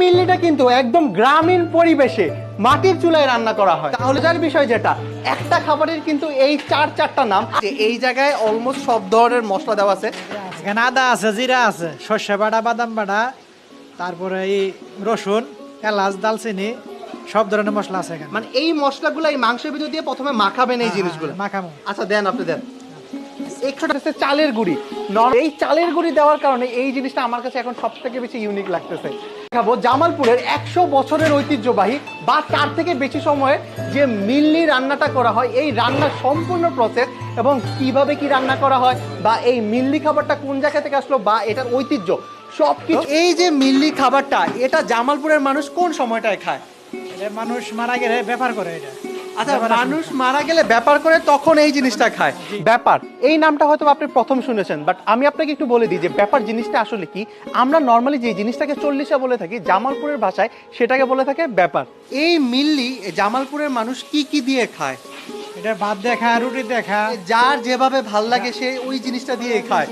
মিল্লিটা কিন্তু একদম গ্রামীণ পরিবেশে মাটির চুলায় রান্না করা হয়। তাহলে যার বিষয় যেটা একটা খাবারের কিন্তু এই চার চারটা নাম। যে এই জায়গায় অলমোস্ট সব ধরনের মশলা দেওয়া আছে। এখানে আদা আছে জিরা আছে সর্ষে বাটা বাদাম বাটা তারপরে এই রসুন এলাচ দালচিনি সব ধরনের মশলা আছে এখানে। মানে এই মশলাগুলো এই মাংসের ভিতর দিয়ে প্রথমে মাখাবেন এই জিনিসগুলো? মাখামো আচ্ছা দেন আপনি দেন। হচ্ছে চালের গুঁড়ি। এই চালের গুঁড়ি দেওয়ার কারণে এই জিনিসটা আমার কাছে এখন সব থেকে বেশি ইউনিক লাগতেছে। খাব জামালপুরের একশো বছরের ঐতিহ্যবাহী বা তার থেকে বেশি সময়ে যে মিল্লি রান্নাটা করা হয়, এই রান্নার সম্পূর্ণ প্রসেস এবং কীভাবে কি রান্না করা হয় বা এই মিল্লি খাবারটা কোন জায়গা থেকে আসলো বা এটার ঐতিহ্য সব কিছু এই যে মিল্লি খাবারটা, এটা জামালপুরের মানুষ কোন সময়টায় খায়? মানুষ মারা গেলে ব্যাপার করে এটা। আচ্ছা মানুষ মারা গেলে ব্যাপার করে তখন এই জিনিসটা খায়। ব্যাপার এই নামটা হয়তো আপনি প্রথম শুনেছেন বাট আমি আপনাকে একটু বলে দিই যে ব্যাপার জিনিসটা আসলে কি? আমরা নর্মালি যে জিনিসটাকে চল্লিশা বলে থাকি জামালপুরের ভাষায় সেটাকে বলে থাকে ব্যাপার। এই মিল্লি জামালপুরের মানুষ কি কি দিয়ে খায়? এটা ভাত দেখা রুটি দেখা যার যেভাবে ভালো লাগে সে ওই জিনিসটা দিয়ে খায়।